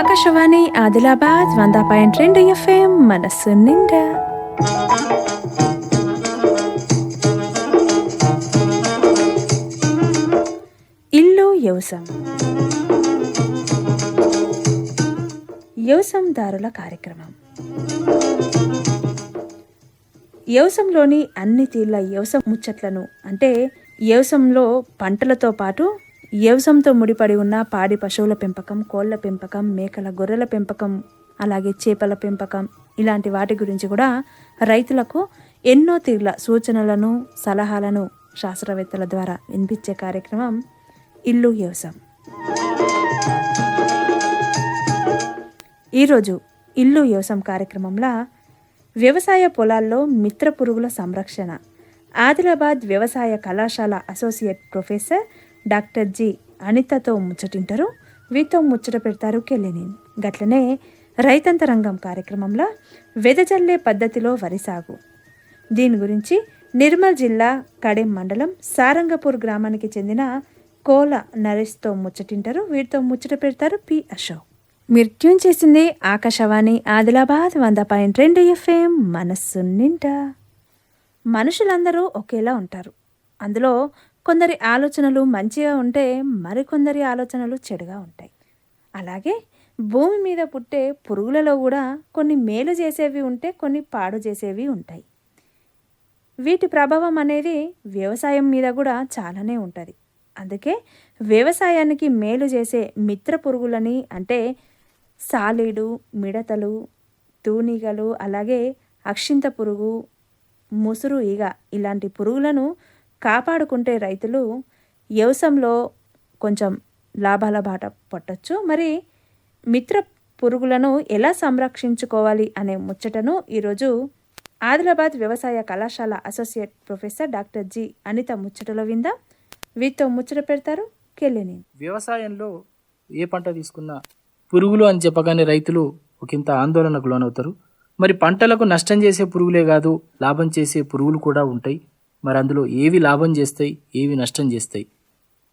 ఆకాశవాణి ఆదిలాబాద్ వంద పాయింట్ రెండు ఎఫ్ఎం మనస్సు నిండా. ఇల్లు యవసం. యవసందారుల కార్యక్రమం. యవసంలోని అన్ని తీర్ల వ్యవసం ముచ్చట్లను అంటే యవసంలో పంటలతో పాటు వ్యవసాయంతో ముడిపడి ఉన్న పాడి పశువుల పెంపకం కోళ్ళ పెంపకం మేకల గొర్రెల పెంపకం అలాగే చేపల పెంపకం ఇలాంటి వాటి గురించి కూడా రైతులకు ఎన్నో తీర్ల సూచనలను సలహాలను శాస్త్రవేత్తల ద్వారా వినిపించే కార్యక్రమం ఇల్లు వ్యవసాయం ఈరోజు ఇల్లు వ్యవసాయం కార్యక్రమంలో వ్యవసాయ పొలాల్లో మిత్ర పురుగుల సంరక్షణ ఆదిలాబాద్ వ్యవసాయ కళాశాల అసోసియేట్ ప్రొఫెసర్ డాక్టర్ జి. అనితతో ముచ్చటింటారు. వీతో ముచ్చట పెడతారు కెళ్ళిని గట్లనే రైతంతరంగం కార్యక్రమంలో వెదజల్లే పద్ధతిలో వరి సాగు. దీని గురించి నిర్మల్ జిల్లా కడెం మండలం సారంగపూర్ గ్రామానికి చెందిన కోల నరేష్తో ముచ్చటింటారు. వీరితో ముచ్చట పెడతారు పి. అశోక్. మీరు ట్యూన్ చేసింది ఆకాశవాణి ఆదిలాబాద్ వంద పాయింట్ రెండు ఎఫ్ఎం మనస్సు నిండా. మనుషులందరూ ఒకేలా ఉంటారు. అందులో కొందరి ఆలోచనలు మంచిగా ఉంటే మరికొందరి ఆలోచనలు చెడుగా ఉంటాయి. అలాగే భూమి మీద పుట్టే పురుగులలో కూడా కొన్ని మేలు చేసేవి ఉంటే కొన్ని పాడు చేసేవి ఉంటాయి. వీటి ప్రభావం అనేది వ్యవసాయం మీద కూడా చాలానే ఉంటుంది. అందుకే వ్యవసాయానికి మేలు చేసే మిత్ర పురుగులని అంటే సాలీడు మిడతలు తూనిగలు అలాగే అక్షింత పురుగు ముసురు ఈగ ఇలాంటి పురుగులను కాపాడుకుంటే రైతులు వ్యవసాయంలో కొంచెం లాభాల బాట పట్టచ్చు. మరి మిత్ర పురుగులను ఎలా సంరక్షించుకోవాలి అనే ముచ్చటను ఈరోజు ఆదిలాబాద్ వ్యవసాయ కళాశాల associate professor doctor G Anitha ముచ్చటలో విందా. వీటితో ముచ్చట పెడతారు కెళ్ళిని వ్యవసాయంలో ఏ పంట తీసుకున్నా పురుగులు అని చెప్పగానే రైతులు ఒకంత ఆందోళనకు లోనవుతారు. మరి పంటలకు నష్టం చేసే పురుగులే కాదు లాభం చేసే పురుగులు కూడా ఉంటాయి. మరి అందులో ఏవి లాభం చేస్తాయి ఏవి నష్టం చేస్తాయి.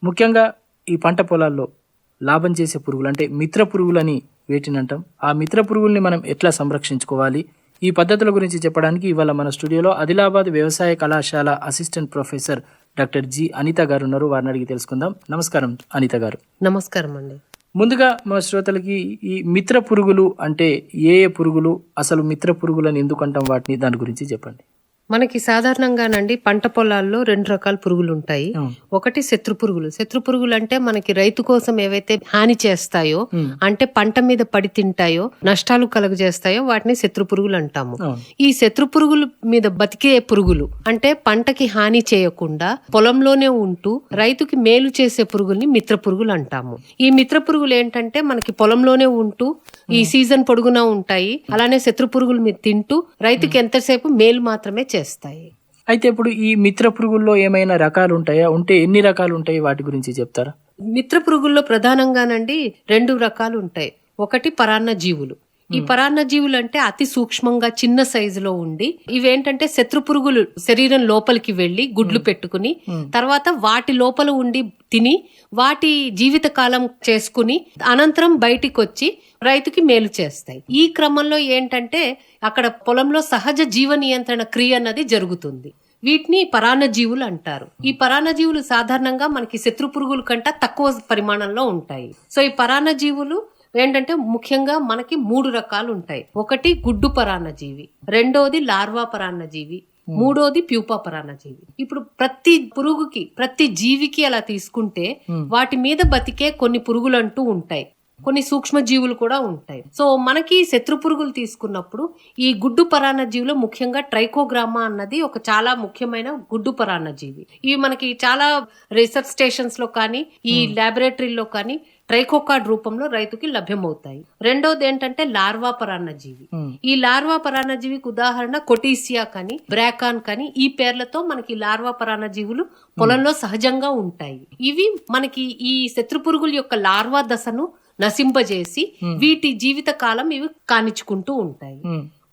ముఖ్యంగా ఈ పంట పొలాల్లో లాభం చేసే పురుగులు అంటే మిత్ర పురుగులని వేటినంటాం. ఆ మిత్ర పురుగుల్ని మనం ఎట్లా సంరక్షించుకోవాలి? ఈ పద్ధతుల గురించి చెప్పడానికి ఇవాళ మన స్టూడియోలో ఆదిలాబాద్ వ్యవసాయ కళాశాల assistant professor doctor G Anitha గారు ఉన్నారు. వారిని అడిగి తెలుసుకుందాం. నమస్కారం అనిత గారు. నమస్కారం అండి. ముందుగా మా శ్రోతలకి ఈ మిత్ర పురుగులు అంటే ఏ ఏ పురుగులు అసలు మిత్ర పురుగులని ఎందుకు అంటాం? వాటిని దాని గురించి చెప్పండి. మనకి సాధారణంగానండి పంట పొలాల్లో రెండు రకాల పురుగులు ఉంటాయి ఒకటి శత్రు పురుగులు. శత్రు పురుగులు అంటే మనకి రైతు కోసం ఏవైతే హాని చేస్తాయో అంటే పంట మీద పడి తింటాయో నష్టాలు కలుగజేస్తాయో వాటిని శత్రు పురుగులు అంటాము. ఈ శత్రు పురుగుల మీద బతికే పురుగులు అంటే పంటకి హాని చేయకుండా పొలంలోనే ఉంటూ రైతుకి మేలు చేసే పురుగుల్ని మిత్ర పురుగులు అంటాము ఈ మిత్ర పురుగులు ఏంటంటే మనకి పొలంలోనే ఉంటూ ఈ సీజన్ పొడుగునా ఉంటాయి. అలానే శత్రు పురుగులు మీద తింటూ రైతుకి ఎంతసేపు మేలు మాత్రమే చేస్తాయి అయితే ఇప్పుడు ఈ మిత్ర పురుగుల్లో ఏమైనా రకాలు ఉంటాయా ఉంటే ఎన్ని రకాలు ఉంటాయి వాటి గురించి చెప్తారా? మిత్ర పురుగుల్లో ప్రధానంగానండి రెండు రకాలు ఉంటాయి ఒకటి పరాన్న జీవులు. ఈ పరాన్న జీవులు అంటే అతి సూక్ష్మంగా చిన్న సైజులో ఉండి ఇవేంటంటే శత్రు పురుగులు శరీరం లోపలికి వెళ్ళి గుడ్లు పెట్టుకుని తర్వాత వాటి లోపల ఉండి తిని వాటి జీవిత కాలం చేసుకుని అనంతరం బయటికి వచ్చి రైతుకి మేలు చేస్తాయి. ఈ క్రమంలో ఏంటంటే అక్కడ పొలంలో సహజ జీవ నియంత్రణ క్రియ అన్నది జరుగుతుంది. వీటిని పరాన్నజీవులు అంటారు. ఈ పరాన్నజీవులు సాధారణంగా మనకి శత్రు పురుగుల కంటే తక్కువ పరిమాణంలో ఉంటాయి. సో ఈ పరాన్నజీవులు ఏంటంటే ముఖ్యంగా మనకి మూడు రకాలు ఉంటాయి. ఒకటి గుడ్డు పరాన్నజీవి రెండోది లార్వా పరాన్నజీవి మూడోది ప్యూపా పరాన్నజీవి. ఇప్పుడు ప్రతి పురుగుకి ప్రతి జీవికి అలా తీసుకుంటే వాటి మీద బతికే కొన్ని పురుగులు అంటూ ఉంటాయి. కొన్ని సూక్ష్మ జీవులు కూడా ఉంటాయి. సో మనకి శత్రు పురుగులు తీసుకున్నప్పుడు ఈ గుడ్డు పరాన్నజీవిలో ముఖ్యంగా ట్రైకోగ్రామా అన్నది ఒక చాలా ముఖ్యమైన గుడ్డు పరాన్నజీవి. ఇవి మనకి చాలా రీసెర్చ్ స్టేషన్స్లో కానీ ఈ ల్యాబొరేటరీలో కానీ ట్రైకోకార్డ్ రూపంలో రైతుకి లభ్యమవుతాయి. రెండోది ఏంటంటే లార్వా పరాన్నజీవి. ఈ లార్వా పరాన్నజీవికి ఉదాహరణ కొటీసియా కానీ బ్రాకాన్ కానీ ఈ పేర్లతో మనకి లార్వా పరాన్నజీవులు పొలంలో సహజంగా ఉంటాయి. ఇవి మనకి ఈ శత్రు పురుగుల యొక్క లార్వా దశను నశింపజేసి వీటి జీవిత కాలం ఇవి కానిచ్చుకుంటూ ఉంటాయి.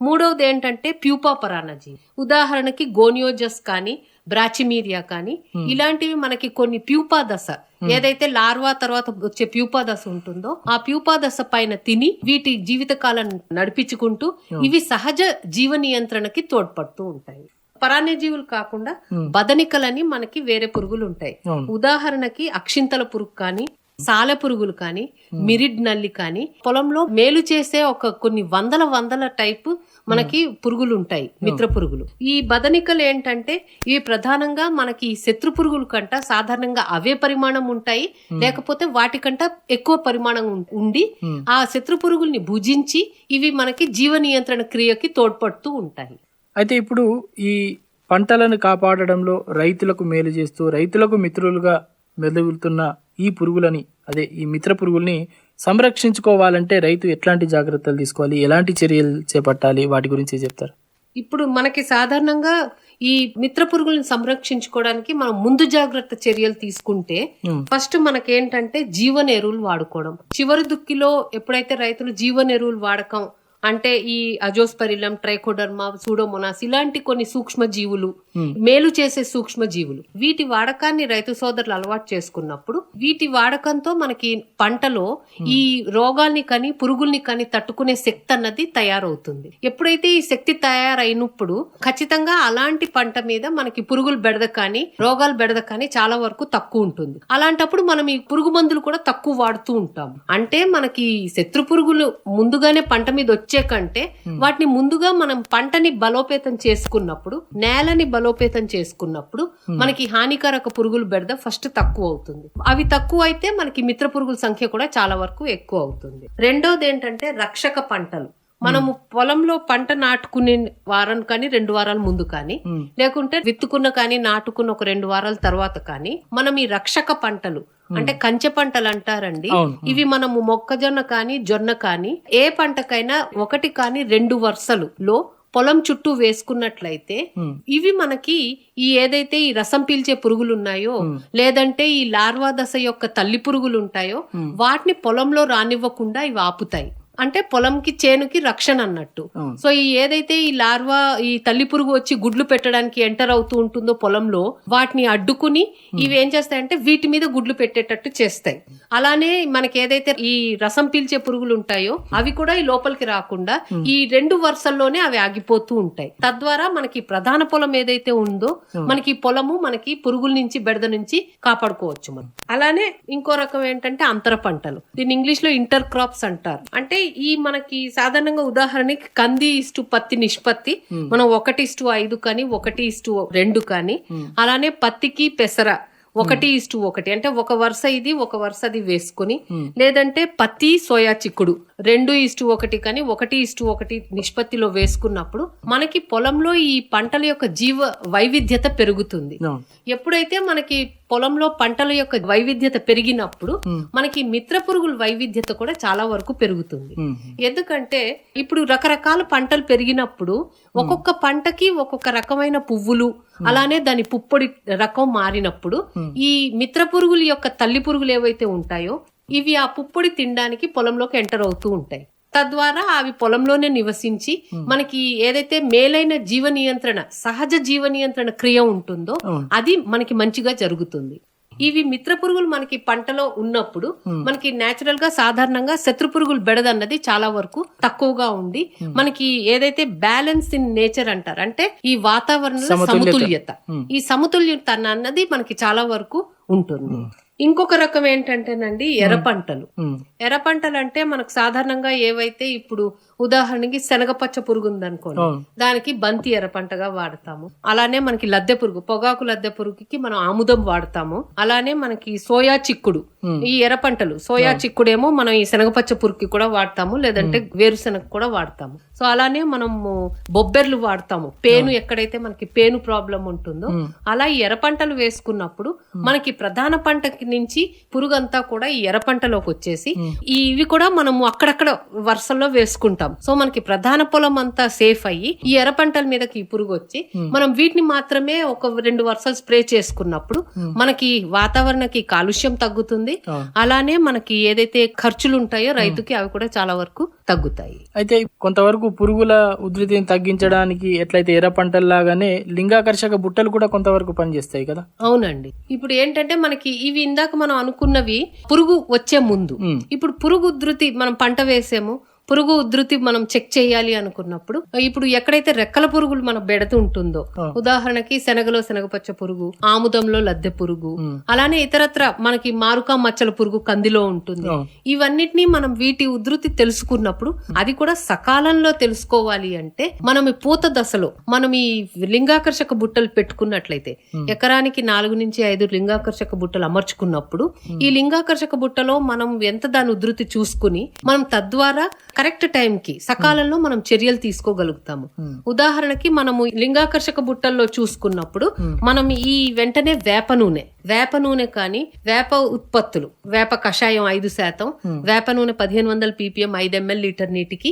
మూడవది ఏంటంటే ప్యూపా పరాన్నజీవి ఉదాహరణకి గోనియోజస్ కానీ బ్రాచిమీరియా కానీ ఇలాంటివి మనకి కొన్ని ప్యూపా దశ ఏదైతే లార్వా తర్వాత వచ్చే ప్యూపా దశ ఉంటుందో ఆ ప్యూపా దశ పైన తిని వీటి జీవితకాలం నడిపించుకుంటూ ఇవి సహజ జీవ నియంత్రణకి తోడ్పడుతూ ఉంటాయి. పరాన్నజీవులు కాకుండా బదనికలని మనకి వేరే పురుగులు ఉంటాయి. ఉదాహరణకి అక్షింతల పురుగు కానీ సాల పురుగులు కానీ మిరిడ్ నల్లి కానీ పొలంలో మేలు చేసే ఒక కొన్ని వందల వందల టైపు మనకి పురుగులు ఉంటాయి మిత్ర పురుగులు. ఈ బదనికలు ఏంటంటే ఇవి ప్రధానంగా మనకి శత్రు పురుగుల కంట సాధారణంగా అవే పరిమాణం ఉంటాయి. లేకపోతే వాటికంట ఎక్కువ పరిమాణం ఉండి ఆ శత్రు పురుగుల్ని భుజించి ఇవి మనకి జీవ నియంత్రణ క్రియకి తోడ్పడుతూ ఉంటాయి. అయితే ఇప్పుడు ఈ పంటలను కాపాడడంలో రైతులకు మేలు చేస్తూ రైతులకు మిత్రులుగా మెలుగుతున్న ఈ పురుగులని అదే ఈ మిత్ర పురుగుల్ని సంరక్షించుకోవాలంటే రైతు ఎట్లాంటి జాగ్రత్తలు తీసుకోవాలి? ఎలాంటి చర్యలు చేపట్టాలి? వాటి గురించి చెప్తారు. ఇప్పుడు మనకి సాధారణంగా ఈ మిత్ర పురుగులను సంరక్షించుకోవడానికి మనం ముందు జాగ్రత్త చర్యలు తీసుకుంటే. ఫస్ట్ మనకేంటంటే జీవన ఎరువులు వాడుకోవడం. చివరి దుక్కిలో ఎప్పుడైతే రైతులు జీవన ఎరువులు వాడకం అంటే ఈ అజోస్పరిలం ట్రైకోడర్మా సూడోమోనాస్ ఇలాంటి కొన్ని సూక్ష్మ జీవులు మేలు చేసే సూక్ష్మ జీవులు వీటి వాడకాన్ని రైతు సోదరులు అలవాటు చేసుకున్నప్పుడు వీటి వాడకంతో మనకి పంటలో ఈ రోగాల్ని కానీ పురుగుల్ని కానీ తట్టుకునే శక్తి అన్నది తయారవుతుంది. ఎప్పుడైతే ఈ శక్తి తయారైనప్పుడు ఖచ్చితంగా అలాంటి పంట మీద మనకి పురుగులు బెడద కానీ రోగాలు బెడద కానీ చాలా వరకు తక్కువ ఉంటుంది. అలాంటప్పుడు మనం ఈ పురుగు మందులు కూడా తక్కువ వాడుతూ ఉంటాం అంటే మనకి శత్రు పురుగులు ముందుగానే పంట మీద వచ్చే కంటే వాటిని ముందుగా మనం పంటని బలోపేతం చేసుకున్నప్పుడు నేలని బలోపేతం చేసుకున్నప్పుడు మనకి హానికారక పురుగులు బెడద ఫస్ట్ తక్కువ అవుతుంది. అవి తక్కువ అయితే మనకి మిత్ర పురుగుల సంఖ్య కూడా చాలా వరకు ఎక్కువ అవుతుంది. రెండోది ఏంటంటే రక్షక పంటలు. మనము పొలంలో పంట నాటుకునే వారం కానీ రెండు వారాల ముందు కానీ లేకుంటే విత్తుకున్న కానీ నాటుకున్న ఒక రెండు వారాల తర్వాత కానీ మనం ఈ రక్షక పంటలు అంటే కంచె పంటలు అంటారండి. ఇవి మనము మొక్కజొన్న కానీ జొన్న కానీ ఏ పంటకైనా ఒకటి కానీ రెండు వరుసలు లో పొలం చుట్టూ వేసుకున్నట్లయితే ఇవి మనకి ఈ ఏదైతే ఈ రసం పీల్చే పురుగులు ఉన్నాయో లేదంటే ఈ లార్వా దశ యొక్క తల్లి పురుగులు ఉంటాయో వాటిని పొలంలో రానివ్వకుండా ఇవి ఆపుతాయి. అంటే పొలంకి చేనుకి రక్షణ అన్నట్టు. సో ఈ ఏదైతే ఈ లార్వా ఈ తల్లి పురుగు వచ్చి గుడ్లు పెట్టడానికి ఎంటర్ అవుతూ ఉంటుందో పొలంలో వాటిని అడ్డుకుని ఇవి ఏం చేస్తాయంటే వీటి మీద గుడ్లు పెట్టేటట్టు చేస్తాయి. అలానే మనకి ఏదైతే ఈ రసం పీల్చే పురుగులు ఉంటాయో అవి కూడా ఈ లోపలికి రాకుండా ఈ రెండు వరుసల్లోనే అవి ఆగిపోతూ ఉంటాయి. తద్వారా మనకి ప్రధాన పొలం ఏదైతే ఉందో మనకి పొలము మనకి పురుగుల నుంచి బెడద నుంచి కాపాడుకోవచ్చు మనం. అలానే ఇంకో రకం ఏంటంటే అంతర పంటలు. దీన్ని ఇంగ్లీష్లో ఇంటర్ క్రాప్స్ అంటారు. అంటే ఈ మనకి సాధారణంగా ఉదాహరణకి కంది ఇస్టు పత్తి నిష్పత్తి మనం ఒకటి ఇస్టు ఐదు కానీ ఒకటి ఇస్టు రెండు కానీ అలానే పత్తికి పెసర ఒకటి ఇస్టు ఒకటి. అంటే ఒక వరుస ఇది ఒక వరుస అది వేసుకుని లేదంటే పత్తి సోయా చిక్కుడు. రెండు ఇస్టు ఒకటి కానీ ఒకటి ఇస్టు ఒకటి నిష్పత్తిలో వేసుకున్నప్పుడు మనకి పొలంలో ఈ పంటల యొక్క జీవ వైవిధ్యత పెరుగుతుంది. ఎప్పుడైతే మనకి పొలంలో పంటల యొక్క వైవిధ్యత పెరిగినప్పుడు మనకి మిత్ర పురుగుల వైవిధ్యత కూడా చాలా వరకు పెరుగుతుంది. ఎందుకంటే ఇప్పుడు రకరకాల పంటలు పెరిగినప్పుడు ఒక్కొక్క పంటకి ఒక్కొక్క రకమైన పువ్వులు అలానే దాని పుప్పొడి రకం మారినప్పుడు ఈ మిత్ర పురుగుల యొక్క తల్లి పురుగులు ఏవైతే ఉంటాయో ఇవి ఆ పుప్పొడి తినడానికి పొలంలోకి ఎంటర్ అవుతూ ఉంటాయి. తద్వారా అవి పొలంలోనే నివసించి మనకి ఏదైతే మేలైన జీవ నియంత్రణ సహజ జీవ నియంత్రణ క్రియ ఉంటుందో అది మనకి మంచిగా జరుగుతుంది. ఇవి మిత్ర పురుగులు మనకి పంటలో ఉన్నప్పుడు మనకి నేచురల్గా సాధారణంగా శత్రు పురుగులు బెడదన్నది చాలా వరకు తక్కువగా ఉండి మనకి ఏదైతే బ్యాలెన్స్ ఇన్ నేచర్ అంటారు అంటే ఈ వాతావరణంలో సమతుల్యత. సమతుల్యత. ఈ సమతుల్యత అన్నది మనకి చాలా వరకు ఉంటుంది. ఇంకొక రకం ఏంటంటేనండి ఎర్ర పంటలు. ఎర్ర పంటలు అంటే మనకు సాధారణంగా ఏవైతే ఇప్పుడు ఉదాహరణకి శనగపచ్చ పురుగు ఉందనుకోండి. దానికి బంతి ఎర్ర పంటగా వాడతాము. అలానే మనకి లద్దె పురుగు పొగాకు లద్దె పురుగుకి మనం ఆముదం వాడతాము. అలానే మనకి సోయా చిక్కుడు ఈ ఎర్ర పంటలు సోయా చిక్కుడేమో మనం ఈ శనగపచ్చ పురుగుకి కూడా వాడతాము లేదంటే వేరుశనగ కూడా వాడతాము. సో అలానే మనము బొబ్బెర్లు వాడతాము. పేను ఎక్కడైతే మనకి పేను ప్రాబ్లం ఉంటుందో అలా ఈ ఎర్ర పంటలు వేసుకున్నప్పుడు మనకి ప్రధాన పంటకి నుంచి పురుగంతా కూడా ఈ ఎర్ర పంటలోకి వచ్చేసి ఇవి కూడా మనము అక్కడక్కడ వరుసల్లో వేసుకుంటాం. సో మనకి ప్రధాన పొలం అంతా సేఫ్ అయ్యి ఈ ఎర్ర పంటల మీదకి ఈ పురుగు వచ్చి మనం వీటిని మాత్రమే ఒక రెండు వరుసలు స్ప్రే చేసుకున్నప్పుడు మనకి వాతావరణకి కాలుష్యం తగ్గుతుంది. అలానే మనకి ఏదైతే ఖర్చులు ఉంటాయో రైతుకి అవి కూడా చాలా వరకు తగ్గుతాయి. అయితే కొంతవరకు పురుగుల ఉధృతిని తగ్గించడానికి ఎట్లయితే ఎర్ర పంటల్లాగానే లింగాకర్షక బుట్టలు కూడా కొంతవరకు పనిచేస్తాయి కదా? అవునండి. ఇప్పుడు ఏంటంటే మనకి ఇవి ఇందాక మనం అనుకున్నవి పురుగు వచ్చే ముందు. ఇప్పుడు పురుగు ఉధృతి మనం పంట వేసాము పురుగు ఉధృతి మనం చెక్ చేయాలి అనుకున్నప్పుడు ఇప్పుడు ఎక్కడైతే రెక్కల పురుగులు మన బెడత ఉంటుందో. ఉదాహరణకి శనగలో శనగపచ్చ పురుగు ఆముదంలో లద్దె పురుగు. అలానే ఇతరత్ర మనకి మారుకా మచ్చల పురుగు కందిలో ఉంటుంది. ఇవన్నిటినీ మనం వీటి ఉధృతి తెలుసుకున్నప్పుడు అది కూడా సకాలంలో తెలుసుకోవాలి అంటే మనం ఈ పూత దశలో మనం ఈ లింగాకర్షక బుట్టలు పెట్టుకున్నట్లయితే ఎకరానికి నాలుగు నుంచి ఐదు లింగాకర్షక బుట్టలు అమర్చుకున్నప్పుడు ఈ లింగాకర్షక బుట్టలో మనం ఎంత దాని ఉధృతి చూసుకుని మనం తద్వారా కరెక్ట్ టైం కి సకాలంలో మనం చర్యలు తీసుకోగలుగుతాము. ఉదాహరణకి మనము లింగాకర్షక బుట్టల్లో చూసుకున్నప్పుడు మనం ఈ వెంటనే వేప నూనె వేప నూనె కానీ వేప ఉత్పత్తులు వేప కషాయం ఐదు శాతం వేప నూనె పదిహేను వందల పీపీఎం ఐదు ఎంఎల్ లీటర్ నీటికి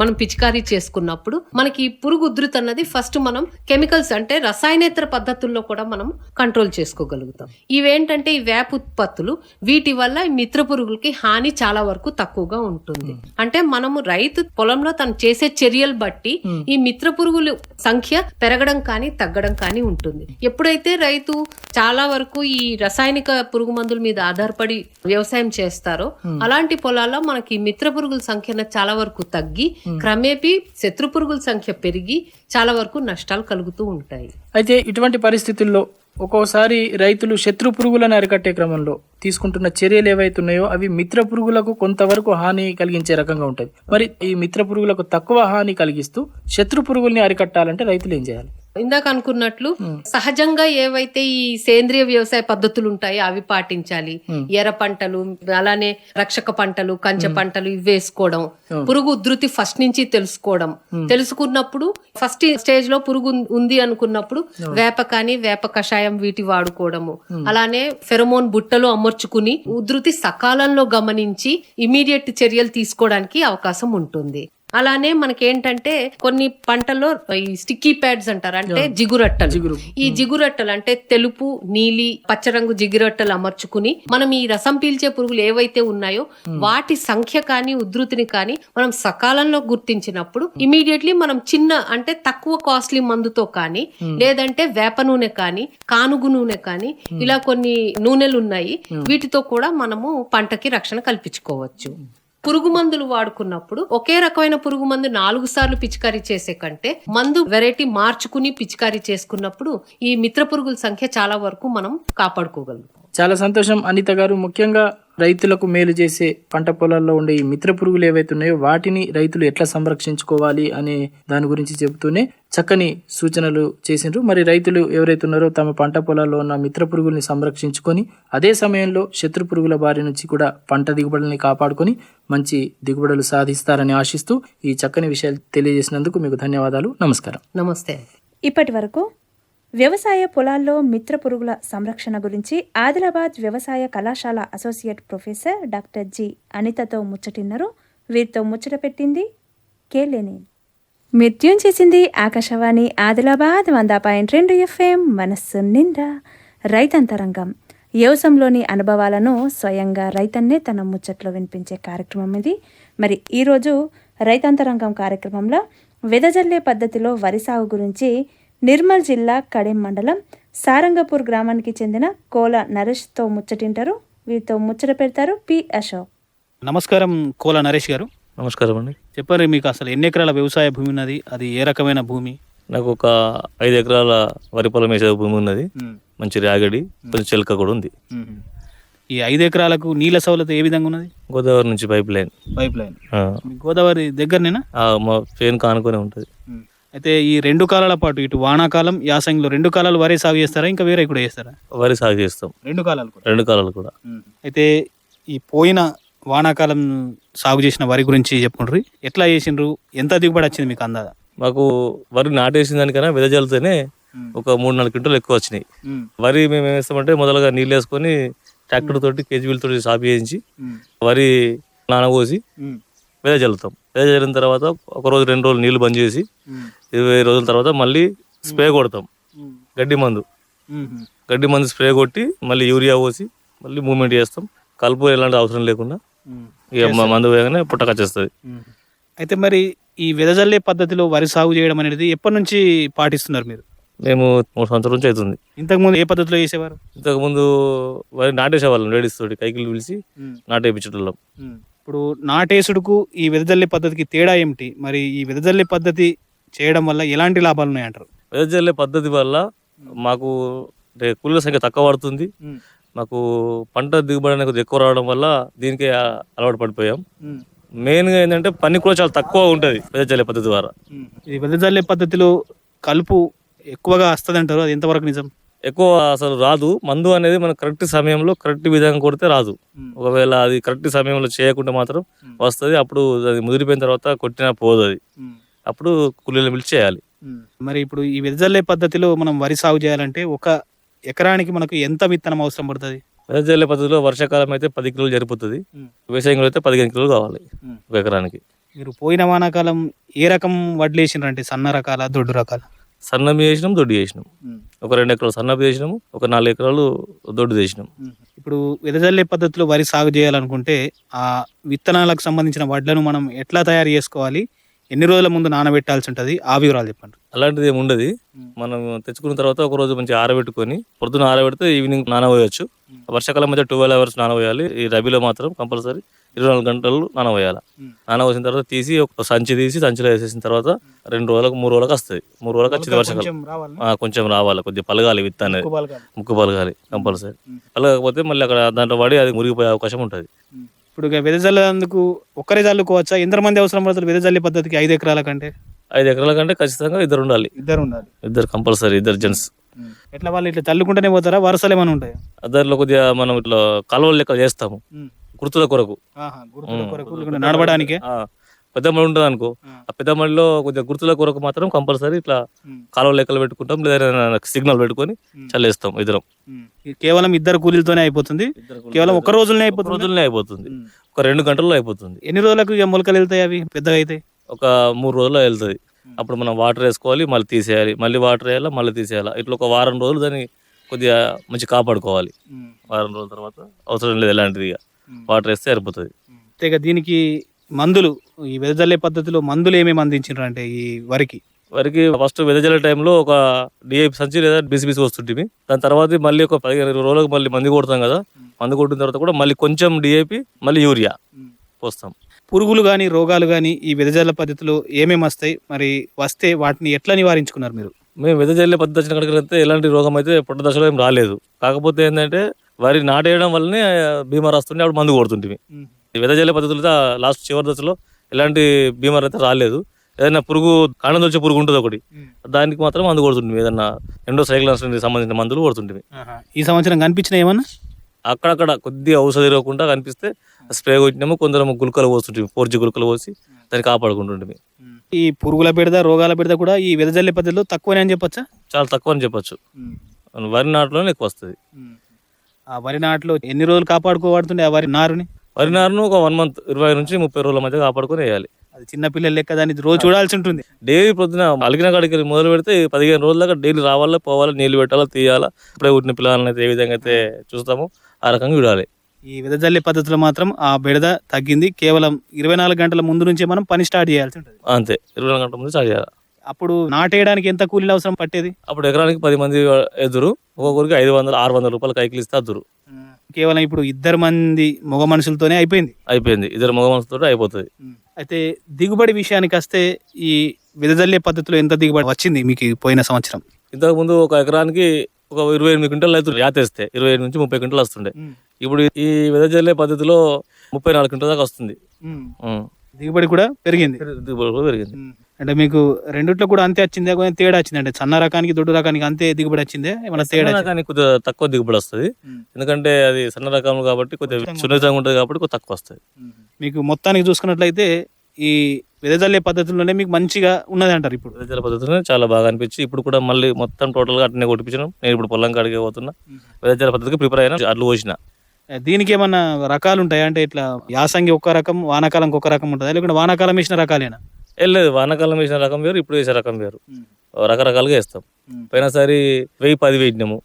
మనం పిచికారీ చేసుకున్నప్పుడు మనకి పురుగు ఉధృతి అన్నది ఫస్ట్ మనం కెమికల్స్ అంటే రసాయనేతర పద్ధతుల్లో కూడా మనం కంట్రోల్ చేసుకోగలుగుతాం. ఇవేంటంటే ఈ వేప ఉత్పత్తులు వీటి వల్ల ఈ మిత్ర పురుగులకి హాని చాలా వరకు తక్కువగా ఉంటుంది. అంటే మనము రైతు పొలంలో తను చేసే చర్యలు బట్టి ఈ మిత్ర పురుగులు సంఖ్య పెరగడం కానీ తగ్గడం కానీ ఉంటుంది. ఎప్పుడైతే రైతు చాలా వరకు ఈ రసాయనిక పురుగు మందుల మీద ఆధారపడి వ్యవసాయం చేస్తారో అలాంటి పొలాల్లో మనకి మిత్ర పురుగుల సంఖ్య చాలా వరకు తగ్గి క్రమేపీ శత్రు పురుగుల సంఖ్య పెరిగి చాలా వరకు నష్టాలు కలుగుతూ ఉంటాయి. అయితే ఇటువంటి పరిస్థితుల్లో ఒక్కోసారి రైతులు శత్రు పురుగులను అరికట్టే క్రమంలో తీసుకుంటున్న చర్యలు ఏవైతున్నాయో అవి మిత్ర పురుగులకు కొంతవరకు హాని కలిగించే రకంగా ఉంటుంది మరి ఈ మిత్ర పురుగులకు తక్కువ హాని కలిగిస్తూ శత్రు పురుగుల్ని అరికట్టాలంటే రైతులు ఏం చేయాలి? ఇందాక అనుకున్నట్లు సహజంగా ఏవైతే ఈ సేంద్రియ వ్యవసాయ పద్ధతులు ఉంటాయో అవి పాటించాలి. ఎర్ర పంటలు అలానే రక్షక పంటలు కంచె పంటలు ఇవి వేసుకోవడం పురుగు ఉధృతి ఫస్ట్ నుంచి తెలుసుకోవడం. తెలుసుకున్నప్పుడు ఫస్ట్ స్టేజ్లో పురుగు ఉంది అనుకున్నప్పుడు వేప కానీ వేప కషాయం వీటి వాడుకోవడము. అలానే ఫెరమోన్ బుట్టలు అమర్చుకుని ఉధృతి సకాలంలో గమనించి ఇమీడియట్ చర్యలు తీసుకోవడానికి అవకాశం ఉంటుంది. అలానే మనకేంటంటే కొన్ని పంటల్లో ఈ స్టిక్కీ ప్యాడ్స్ అంటారు. అంటే జిగురట్టలు. జిగురు. ఈ జిగురట్టలు అంటే తెలుపు నీలి పచ్చరంగు జిగురట్టలు అమర్చుకుని మనం ఈ రసం పీల్చే పురుగులు ఏవైతే ఉన్నాయో వాటి సంఖ్య కానీ ఉధృతిని కానీ మనం సకాలంలో గుర్తించినప్పుడు ఇమీడియట్లీ మనం చిన్న అంటే తక్కువ కాస్ట్లీ మందుతో కానీ లేదంటే వేప నూనె కానీ కానుగు నూనె కానీ ఇలా కొన్ని నూనెలు ఉన్నాయి. వీటితో కూడా మనము పంటకి రక్షణ కల్పించుకోవచ్చు. పురుగు మందులు వాడుకున్నప్పుడు ఒకే రకమైన పురుగు మందు నాలుగు సార్లు పిచికారీ చేసే కంటే మందు వెరైటీ మార్చుకుని పిచికారీ చేసుకున్నప్పుడు ఈ మిత్ర పురుగుల సంఖ్య చాలా వరకు మనం కాపాడుకోగలుగుతాం. చాలా సంతోషం అనిత గారు. ముఖ్యంగా రైతులకు మేలు చేసే పంట పొలాల్లో ఉండే ఈ మిత్ర పురుగులు ఏవైతే ఉన్నాయో వాటిని రైతులు ఎట్లా సంరక్షించుకోవాలి అనే దాని గురించి చెబుతూనే చక్కని సూచనలు చేసిండ్రు. మరి రైతులు ఎవరైతే ఉన్నారో తమ పంట పొలాల్లో ఉన్న మిత్ర పురుగుల్ని సంరక్షించుకొని అదే సమయంలో శత్రు పురుగుల బారి నుంచి కూడా పంట దిగుబడుల్ని కాపాడుకొని మంచి దిగుబడులు సాధిస్తారని ఆశిస్తూ ఈ చక్కని విషయాలు తెలియజేసినందుకు మీకు ధన్యవాదాలు. నమస్కారం. నమస్తే. ఇప్పటి వరకు వ్యవసాయ పొలాల్లో మిత్ర పురుగుల సంరక్షణ గురించి ఆదిలాబాద్ వ్యవసాయ కళాశాల అసోసియేట్ ప్రొఫెసర్ డాక్టర్ జి అనితతో ముచ్చటిన్నారు. వీరితో ముచ్చట పెట్టింది కేలేని మిత్యం చేసింది ఆకాశవాణి ఆదిలాబాద్ వంద పాయింట్ రెండు ఎఫ్ఎం మనస్సు నిండా రైతంతరంగం. వ్యవసంలోని అనుభవాలను స్వయంగా రైతన్నే తన ముచ్చట్లో వినిపించే కార్యక్రమం ఇది. మరి ఈరోజు రైతాంతరంగం కార్యక్రమంలో వెదజల్లే పద్ధతిలో వరి సాగు గురించి నిర్మల్ జిల్లా కడెం మండలం సారంగపూర్ గ్రామానికి చెందిన కోల నరేష్తో ముచ్చటింటారు. వీరితో ముచ్చట పెడతారు పి అశోక్. నమస్కారం కోల నరేష్ గారు. నమస్కారం అండి. చెప్పండి మీకు అసలు ఎన్ని ఎకరాల వ్యవసాయ భూమి ఉన్నది? అది ఏ రకమైన భూమి? నాకు ఒక ఐదు ఎకరాల వరి పొలం వేసే భూమి ఉన్నది. మంచి రాగడి కొంచెం చిలక కూడా ఉంది. ఈ ఐదు ఎకరాలకు నీళ్ళ సౌలత ఏ విధంగా ఉన్నది? గోదావరి నుంచి pipeline. Pipeline. Godavari దగ్గరనేనా? ఆ, మా చేను కానుకొని ఉంటుంది. అయితే ఈ రెండు కాలాల పాటు ఇటు వానాకాలం యాసంగిలో రెండు కాలాలు వరే సాగు చేస్తారా? ఇంకా వేరే కూడా చేస్తారా? వరి సాగు చేస్తాం. రెండు కాలాలు కూడా? రెండు కాలాలు కూడా. అయితే ఈ పోయిన వానాకాలం సాగు చేసిన వరి గురించి చెప్పుకుంటారు ఎట్లా చేసిండ్రు? ఎంత దిగుబడి వచ్చింది మీకు అందాదా మాకు వరి నాటేసిన దానికన్నా వెదజల్లితేనే ఒక మూడు నాలుగు క్వింటలు ఎక్కువ వచ్చినాయి. వరి మేము ఏం వేస్తామంటే మొదలుగా నీళ్ళు వేసుకొని ట్రాక్టర్ తోటి కేజీబీల తోటి సాపి చేయించి వరి నానబోసి వెదజల్లుతాం వెదజల్లిన తర్వాత ఒక రోజు రెండు రోజులు నీళ్ళు బంద్ చేసి ఇరవై రోజుల తర్వాత మళ్ళీ స్ప్రే కొడతాం. గడ్డి మందు. గడ్డి మందు స్ప్రే కొట్టి మళ్ళీ యూరియా పోసి మళ్ళీ మూమెంట్ చేస్తాం. కలుపు ఎలాంటి అవసరం లేకుండా ఇక మందు వేయగానే పుట్టకొచ్చేస్తుంది అయితే మరి ఈ వెదజల్లే పద్ధతిలో వరి సాగు చేయడం అనేది ఎప్పటి నుంచి పాటిస్తున్నారు మీరు? మేము మూడు సంవత్సరాల నుంచి అవుతుంది. ఇంతకుముందు ఏ పద్ధతిలో చేసేవారు? ఇంతకు ముందు వరి నాటేసేవాళ్ళం లేడీస్ తోటి కైకిలు పిలిచి నాటేపించడం ఇప్పుడు నాటేసుడుకు ఈ వెదజల్లే పద్ధతికి తేడా ఏమిటి? మరి ఈ వెదజల్లే పద్ధతి చేయడం వల్ల ఎలాంటి లాభాలు ఉన్నాయంటారు? వెదజల్లే పద్ధతి వల్ల మాకు కూలీల సంఖ్య తక్కువ పడుతుంది. మాకు పంట దిగుబడి అనేది ఎక్కువ రావడం వల్ల దీనికే అలవాటు పడిపోయాం. మెయిన్గా ఏంటంటే పని కూడా చాలా తక్కువ ఉంటుంది వెదజల్లే పద్ధతి ద్వారా. ఈ వెదజల్లే పద్ధతిలో కలుపు ఎక్కువగా వస్తుంది అంటారు అది ఎంతవరకు నిజం? ఎక్కువ అసలు రాదు. మందు అనేది మనకు కరెక్ట్ సమయంలో కరెక్ట్ విధంగా కొడితే రాదు. ఒకవేళ అది కరెక్ట్ సమయంలో చేయకుంటే మాత్రం వస్తుంది. అప్పుడు అది ముదిరిపోయిన తర్వాత కొట్టినా పోదు అది అప్పుడు కూలీలు పిలిచి చేయాలి. మరి ఇప్పుడు ఈ వెదజల్లే పద్ధతిలో మనం వరి సాగు చేయాలంటే ఒక ఎకరానికి మనకు ఎంత విత్తనం అవసరం పడుతుంది? వెదజల్లే పద్ధతిలో వర్షాకాలం అయితే పది కిలోలు సరిపోతుంది వ్యవసాయంలో అయితే పదిహేను కిలోలు కావాలి ఒక ఎకరానికి. మీరు పోయిన వానాకాలం ఏ రకం వడ్లు వేసినారంటే? సన్న రకాల దొడ్డు రకాల? సన్నమి చేసినాం దొడ్డు చేసినాం. ఒక రెండు ఎకరాలు సన్నపి చేసినాము ఒక నాలుగు ఎకరాలు దొడ్డు చేసినాం. ఇప్పుడు వెదజల్లే పద్ధతిలో వరి సాగు చేయాలనుకుంటే ఆ విత్తనాలకు సంబంధించిన వడ్లను మనం ఎట్లా తయారు చేసుకోవాలి? ఎన్ని రోజుల ముందు నానబెట్టాల్సి ఉంటుంది? ఆ వివరాలు చెప్పండి. అలాంటిది ఏమి ఉండదు. మనం తెచ్చుకున్న తర్వాత ఒక రోజు మంచిగా ఆరబెట్టుకొని పొద్దున ఆరబెడితే ఈవినింగ్ నానబోయచ్చు. వర్షాకాలం మధ్య ట్వెల్వ్ అవర్స్ నానబోయాలి. ఈ రబీలో మాత్రం కంపల్సరీ ఇరవై నాలుగు గంటలు నానబోయాలి. నానబోసిన తర్వాత తీసి ఒక సంచి తీసి సంచిలో వేసేసిన తర్వాత రెండు రోజులకు మూడు రోజులకు వస్తుంది. మూడు రోజులకు వచ్చింది వర్షాకాలం. కొంచెం రావాలి? కొద్దిగా పలగాలి విత్త అనేది ముక్కు పలగాలి కంపల్సరీ. పలగకపోతే మళ్ళీ అక్కడ దాంట్లో పడి అది మురిగిపోయే అవకాశం ఉంటుంది. ఇప్పుడు వెదజల్లేందుకు ఒక్కరే చల్లుకోవచ్చా ఎంతమంది అవసరం పడుతుంది వెదజల్లే పద్ధతికి ఐదు ఎకరాల కంటే? ఐదు ఎకరాల కంటే ఖచ్చితంగా ఇద్దరు ఉండాలి. ఇద్దరు ఉండాలి. ఇద్దరు కంపల్సరీ ఇద్దరు జెంట్స్. ఎట్లా వాళ్ళు ఇట్లా చల్లుకుంటూనే పోతారా? వరుసలు ఏమైనా ఉంటాయా? అద్దరిలో కొద్దిగా మనం ఇట్లా కాలువలు లెక్క చేస్తాము. గుర్తుల కొరకు. నడవడానికి? పెద్ద మడి ఉంటుంది అనుకో. ఆ. పెద్ద మడిలో కొద్దిగా గుర్తుల కొరకు మాత్రం కంపల్సరీ ఇట్లా కాలువ లెక్కలు పెట్టుకుంటాం లేదా సిగ్నల్ పెట్టుకొని చల్లేస్తాం ఇద్దరం. కేవలం ఇద్దరు కూలీలతోనే అయిపోతుంది? కేవలం ఒక రోజులనే అయిపోతుంది? రోజుల్లోనే అయిపోతుంది. ఒక రెండు గంటల్లో అయిపోతుంది. ఎన్ని రోజులకు ఇక మొలకలు వెళ్తాయి అవి? పెద్దగా అయితే? ఒక మూడు రోజుల్లో వెళ్తుంది. అప్పుడు మనం వాటర్ వేసుకోవాలి మళ్ళీ తీసేయాలి. మళ్ళీ వాటర్ వేయాలి మళ్ళీ తీసేయాలి. ఇట్లా ఒక వారం రోజులు దాన్ని కొద్దిగా మంచి కాపాడుకోవాలి. వారం రోజుల తర్వాత అవసరం లేదు ఎలాంటిది ఇక. వాటర్ వేస్తే సరిపోతుంది. అయితే ఇక దీనికి మందులు ఈ వెదజల్లే పద్ధతిలో మందులు ఏమేమి అందించారు అంటే ఈ వరికి? వరికి ఫస్ట్ వెదజల్లే టైంలో ఒక డిఏపి సంచి లేదా బిసిబిసి వస్తుంటివి దాని తర్వాత మళ్ళీ ఒక పదిహేను ఇరవై రోజులకు మళ్ళీ మందు కొడతాం కదా. మందు కొట్టిన తర్వాత కూడా మళ్ళీ కొంచెం డిఏపి మళ్ళీ యూరియా పోస్తాం. పురుగులు కానీ రోగాలు కానీ ఈ వెదజల్ల పద్ధతిలో ఏమేమి వస్తాయి? మరి వస్తే వాటిని ఎట్లా నివారించుకున్నారు మీరు? మేము వెదజల్లే పద్ధతి వచ్చిన అయితే ఎలాంటి రోగం అయితే పుట్ట దశలో ఏం రాలేదు. కాకపోతే ఏంటంటే వరి నాటేయడం వల్లనే బీమార్ వస్తుండే అప్పుడు మందు కొడుతుంటివి ఈ వెదజల్లే పద్ధతులతో లాస్ట్ చివరి దశలో ఎలాంటి బీమార్ అయితే రాలేదు. ఏదైనా పురుగు కాండం వచ్చే పురుగు ఉంటుంది ఒకటి. దానికి మాత్రం మందు కొడుతుంటివి ఏదన్నా ఎండో సైక్లాన్స్ సంబంధించిన మందులు కొడుతుంటివి ఈ సంవత్సరం కనిపించిన ఏమన్నా? అక్కడక్కడ కొద్దిగా ఔషధం ఇవ్వకుండా కనిపిస్తే స్ప్రే కొట్టినాము కొందరు గుల్కలు పోస్తుంటివి ఫోర్ జీ గుల్కలు పోసి దాన్ని కాపాడుకుంటుంటివి ఈ పురుగుల బెడద రోగాల బెడద కూడా ఈ వెదజల్లే పద్ధతిలో తక్కువనే అని చెప్పొచ్చా? చాలా తక్కువ అని చెప్పొచ్చు. వరి నాటులోనే ఎక్కువ వస్తుంది. ఆ వరి నాట్లో ఎన్ని రోజులు కాపాడుకోబడుతుండే ఆ వరి నారుని? వరి నారును ఒక వన్ మంత్ ఇరవై నుంచి ముప్పై రోజుల మధ్య కాపాడుకొని వేయాలి. అది చిన్న పిల్లల లెక్క దాన్ని రోజు చూడాల్సి ఉంటుంది. డైలీ పొద్దున అలిగిన కాడికి మొదలు పెడితే పదిహేను రోజుల దాకా డైలీ రావాలా పోవాలా నీళ్ళు పెట్టాలా తీయాలా ఇప్పుడే పుట్టిన పిల్లలని అయితే ఏ విధంగా అయితే చూస్తామో ఆ రకంగా చూడాలి. ఈ వెదజల్లే పద్ధతిలో మాత్రం ఆ బెడద తగ్గింది. కేవలం ఇరవై నాలుగు గంటల ముందు నుంచే మనం పని స్టార్ట్ చేయాల్సి ఉంటుంది. అంతే ఇరవై నాలుగు గంటల ముందు స్టార్ట్ చేయాలి. అప్పుడు నాటేయడానికి ఎంత కూలీలు అవసరం పట్టేది? అప్పుడు ఎకరానికి పది మంది ఎదురు ఒక్కొక్కరికి ఐదు వందలు ఆరు వందల రూపాయలు కైకిలు ఇస్తే అదురు కేవలం ఇప్పుడు ఇద్దరు మంది మగ మనుషులతోనే అయిపోయింది? అయిపోయింది. ఇద్దరు మగ మనసుతో అయిపోతుంది. అయితే దిగుబడి విషయానికి వస్తే ఈ వెదజల్లే పద్ధతిలో ఎంత దిగుబడి వచ్చింది మీకు పోయిన సంవత్సరం? ఇంతకు ముందు ఒక ఎకరానికి ఒక ఇరవై ఎనిమిది క్వింటల్ అవుతుంది. యాతేస్తే ఇరవై ఎనిమిది నుంచి ముప్పై క్వింటల్ వస్తుండే. ఇప్పుడు ఈ వెదజల్లే పద్ధతిలో ముప్పై నాలుగు క్వింటల్ దాకా వస్తుంది. దిగుబడి కూడా పెరిగింది. దిగుబడి కూడా పెరిగింది. అంటే మీకు రెండిట్లో కూడా అంతే వచ్చిందే? కొంచెం తేడా వచ్చింది అంటే సన్న రకానికి దొడ్డు రకానికి అంతే దిగుబడి వచ్చిందే? ఏమైనా తేడా రకానికి కొద్దిగా తక్కువ దిగుబడి వస్తుంది. ఎందుకంటే అది సన్న రకం కాబట్టి కొద్దిగా సున్నితంగా ఉంటుంది కాబట్టి కొద్దిగా తక్కువ వస్తుంది. మీకు మొత్తానికి చూసుకున్నట్లయితే ఈ వెదజల్లే పద్ధతిలోనే మీకు మంచిగా ఉన్నది అంటారు ఇప్పుడు. వెదజల్ల పద్ధతిలో చాలా బాగా అనిపించి ఇప్పుడు కూడా మళ్ళీ మొత్తం టోటల్గా అట్నే కొట్టించినాం నేను ఇప్పుడు పొలం కాడికి పోతున్నా. వెదజల్ల పద్ధతికి ప్రిపేర్ అయినా అడ్లు పోసిన. దీనికి ఏమన్నా రకాలు ఉంటాయా? అంటే ఇట్లా యాసంగి ఒక రకం వానాకాలం ఒక రకం ఉంటుందా? లేకుంటే వానాకాలం వేసిన రకాలేనా? లేదు వానాకాలం వేసిన రకం వేరు ఇప్పుడు వేసే రకం వేరు. రకరకాలుగా వేస్తాం. పోయినసారి వెయ్యి పది వేసినాము.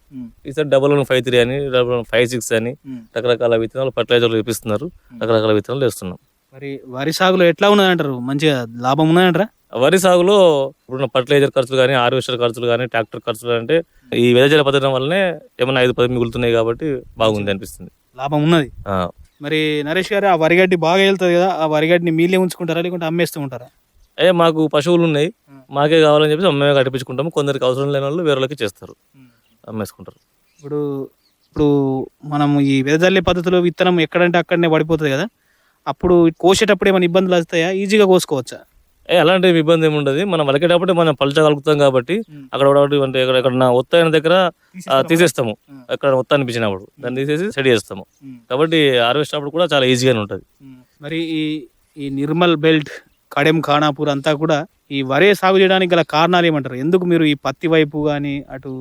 ఈసారి డబల్ వన్ ఫైవ్ త్రీ అని డబల్ వన్ ఫైవ్ సిక్స్ అని రకరకాల విత్తనాలు ఫర్టిలైజర్లు వేపిస్తున్నారు. రకరకాల విత్తనాలు వేస్తున్నాం. మరి వరి సాగులో ఎట్లా ఉన్నదంటారు? మంచిగా లాభం ఉన్నదంటారా? వరి సాగులో ఇప్పుడున్న ఫర్టిలైజర్ ఖర్చులు కానీ హార్వెస్టర్ ఖర్చులు కానీ ట్రాక్టర్ ఖర్చులు అంటే ఈ వెదజల పద్ధతి వల్లనే ఏమైనా ఐదు పది మిగులుతున్నాయి కాబట్టి బాగుంది అనిపిస్తుంది. లాభం ఉన్నది. మరి నరేష్ గారు ఆ వరిగడ్డి బాగా వెళ్తుంది కదా ఆ వరిగడ్డిని మీలే ఉంచుకుంటారా లేకుంటే అమ్మేస్తూ ఉంటారా? ఏ మాకు పశువులు ఉన్నాయి. మాకే కావాలని చెప్పి మేమే కట్టిపించుకుంటాము కొందరికి అవసరం లేని వాళ్ళు వేరేళ్ళకి చేస్తారు. అమ్మేసుకుంటారు. ఇప్పుడు ఇప్పుడు మనం ఈ వెదజల్లే పద్ధతిలో విత్తనం ఎక్కడంటే అక్కడనే పడిపోతుంది కదా. అప్పుడు కోసేటప్పుడు ఏమైనా ఇబ్బందులు వస్తాయా? ఈజీగా కోసుకోవచ్చా? ఏ అలాంటి ఇబ్బంది ఏమి ఉండదు. మనం వలకేటప్పుడు మనం పలచగలుగుతాం కాబట్టి అక్కడ అంటే ఎక్కడ ఒత్తైన దగ్గర తీసేస్తాము. ఎక్కడ ఒత్త అనిపించినప్పుడు దాన్ని తీసేసి సెట్ చేస్తాము. కాబట్టి హార్వెస్ట్ అప్పుడు కూడా చాలా ఈజీగానే ఉంటుంది. మరి ఈ ఈ నిర్మల్ బెల్ట్ కడెం ఖానాపూర్ అంతా కూడా ఈ వరే సాగు చేయడానికి గల కారణాలు ఏమంటారు? ఎందుకు మీరు ఈ పత్తి వైపు కానీ అటు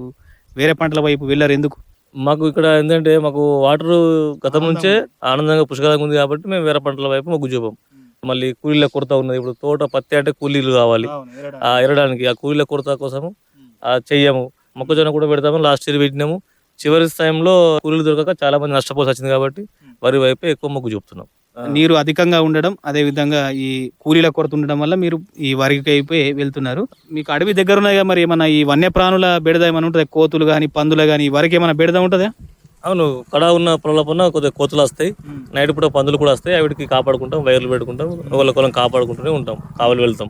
వేరే పంటల వైపు వెళ్ళారు? ఎందుకు? మాకు ఇక్కడ ఏంటంటే మాకు వాటర్ గతం నుంచే ఆనందంగా పుష్కలంగా ఉంది కాబట్టి మేము వేరే పంటల వైపు మొగ్గు చూపాం మళ్ళీ కూలీల కొరత ఉన్నది. ఇప్పుడు తోట పత్తి అంటే కూలీలు కావాలి. ఆ ఎరడానికి ఆ కూలీల కొరత కోసము ఆ చెయ్యము. మొక్కజొన్న కూడా పెడతాము లాస్ట్ ఇయర్ పెట్టినాము. చివరి టైంలో కూలీలు దొరకక చాలా మంది నష్టపోసి వచ్చింది కాబట్టి వరి వైపే ఎక్కువ మొగ్గు చూపుతున్నాం. నీరు అధికంగా ఉండడం అదే విధంగా ఈ కూలీల కొరత ఉండడం వల్ల మీరు ఈ వరికి అయిపోయి వెళ్తున్నారు. మీకు అడవి దగ్గర ఉన్నాయి మరి? ఏమన్నా ఈ వన్యప్రాణుల బెడద ఏమైనా ఉంటుంది? కోతులు కానీ పందులు కానీ ఈ వరకు ఏమైనా బెడద ఉంటుందా? అవును కడ ఉన్న పొలాల పైన కొద్దిగా కోతులు వస్తాయి. నైట్ పూట పందులు కూడా వస్తాయి. వాటికి కాపాడుకుంటాం వైర్లు పెట్టుకుంటాం ఒకళ్ళకొలం కాపాడుకుంటూనే ఉంటాం కావలి వెళ్తాం.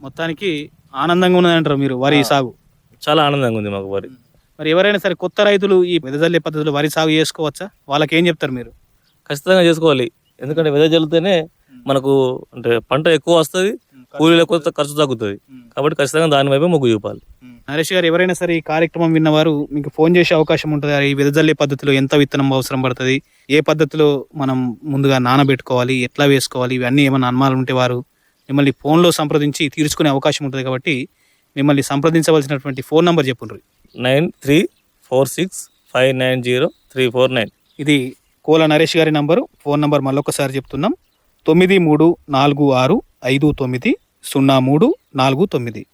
మొత్తానికి ఆనందంగా ఉన్నది అంటారు మీరు వరి సాగు. చాలా ఆనందంగా ఉంది మాకు వరి. మరి ఎవరైనా సరే కొత్త రైతులు ఈ వెదజల్లే పద్ధతిలో వరి సాగు చేసుకోవచ్చా? వాళ్ళకి ఏం చెప్తారు మీరు? ఖచ్చితంగా చేసుకోవాలి. ఎందుకంటే వెద జల్లితేనే మనకు అంటే పంట ఎక్కువ వస్తుంది కూలీల కొత్త ఖర్చు తగ్గుతుంది. కాబట్టి ఖచ్చితంగా దాని వైపే మొగ్గు చూపాలి. నరేష్ గారు ఎవరైనా సరే ఈ కార్యక్రమం విన్నవారు మీకు ఫోన్ చేసే అవకాశం ఉంటుంది. ఈ వెదజల్లే పద్ధతిలో ఎంత విత్తనం అవసరం పడుతుంది? ఏ పద్ధతిలో మనం ముందుగా నానబెట్టుకోవాలి? ఎట్లా వేసుకోవాలి? ఇవన్నీ ఏమైనా అనుమానాలు ఉంటే వారు మిమ్మల్ని ఫోన్లో సంప్రదించి తీర్చుకునే అవకాశం ఉంటుంది కాబట్టి మిమ్మల్ని సంప్రదించవలసినటువంటి ఫోన్ నంబర్ చెప్పుండ్రి. Nine three four six five nine zero three four nine. ఇది కోల నరేష్ గారి నంబరు. ఫోన్ నంబర్ మళ్ళొకసారి చెప్తున్నాం. తొమ్మిది మూడు నాలుగు ఆరు ఐదు తొమ్మిది సున్నా మూడు నాలుగు తొమ్మిది.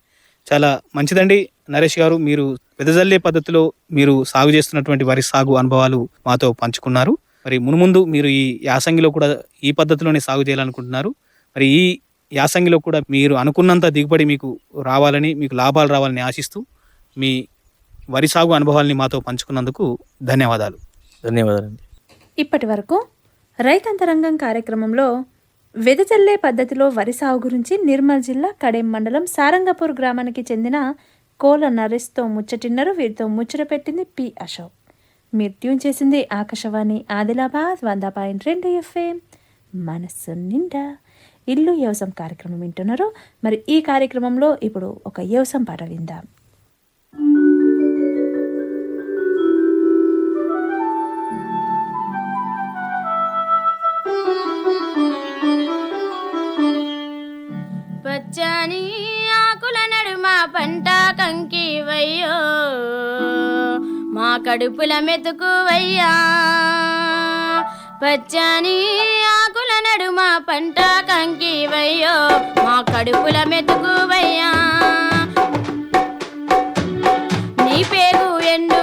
చాలా మంచిదండి. నరేష్ గారు మీరు వెదజల్లే పద్ధతిలో మీరు సాగు చేస్తున్నటువంటి వరి సాగు అనుభవాలు మాతో పంచుకున్నారు. మరి మునుముందు మీరు ఈ యాసంగిలో కూడా ఈ పద్ధతిలోనే సాగు చేయాలనుకుంటున్నారు. మరి ఈ యాసంగిలో కూడా మీరు అనుకున్నంత దిగుబడి మీకు రావాలని మీకు లాభాలు రావాలని ఆశిస్తూ మీ వరి సాగు అనుభవాల్ని మాతో పంచుకున్నందుకు ధన్యవాదాలు. ధన్యవాదాలండి. ఇప్పటి వరకు రైతాంతరంగం కార్యక్రమంలో వెదజల్లే పద్ధతిలో వరి సాగు గురించి నిర్మల్ జిల్లా కడెం మండలం సారంగపూర్ గ్రామానికి చెందిన కోల నరేష్తో ముచ్చటిన్నరు. వీరితో ముచ్చట పెట్టింది పి అశోక్. మీరు ట్యూన్ చేసింది ఆకాశవాణి ఆదిలాబాద్ వంద పాయింట్ రెండు ఎఫ్ఎం. మనస్సు నిండా. ఇల్లు వ్యవసాయం కార్యక్రమం వింటున్నారు. మరి ఈ కార్యక్రమంలో ఇప్పుడు ఒక వ్యవసాయం పాట విందాం. నడుమ పంట కంకి వయ్యో మా కడుపుల మెతుకు వయ్యా పచ్చని ఆకుల నడుమ పంట కంకి వయ్యో మా కడుపుల మెతుకు వయ్యా నీ పేరు ఎండు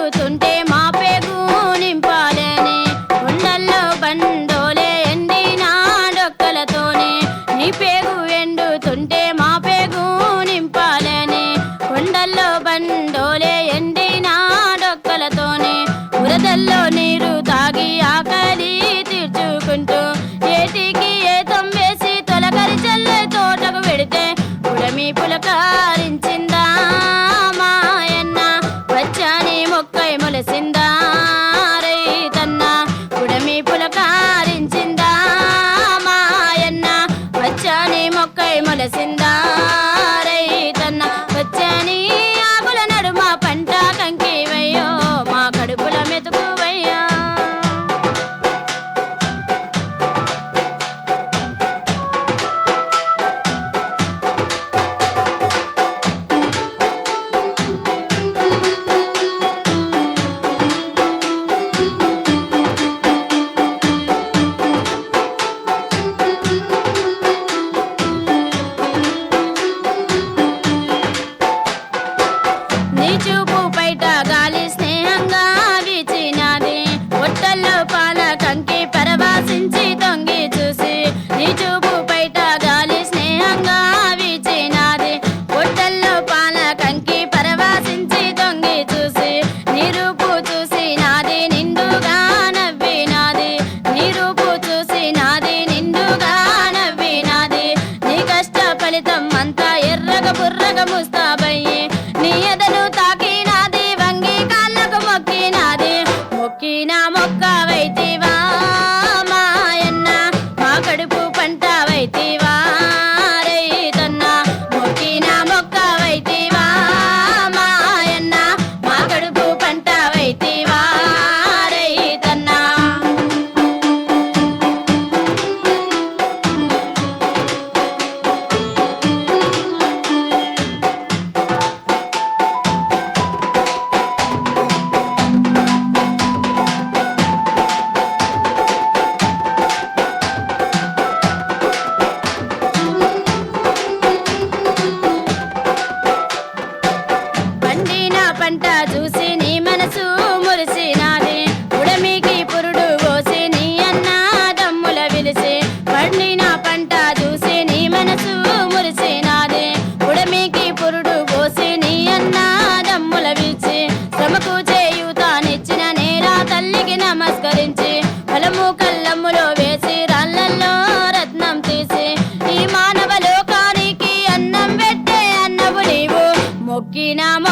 మొక్కిన మొక్క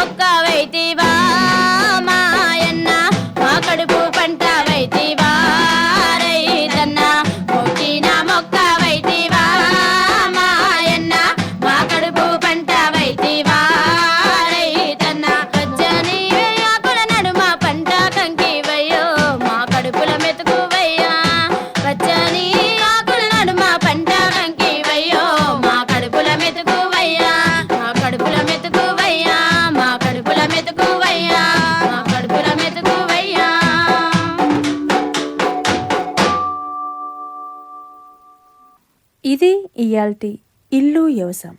ఒకటి ఇల్లు వ్యవసాయం.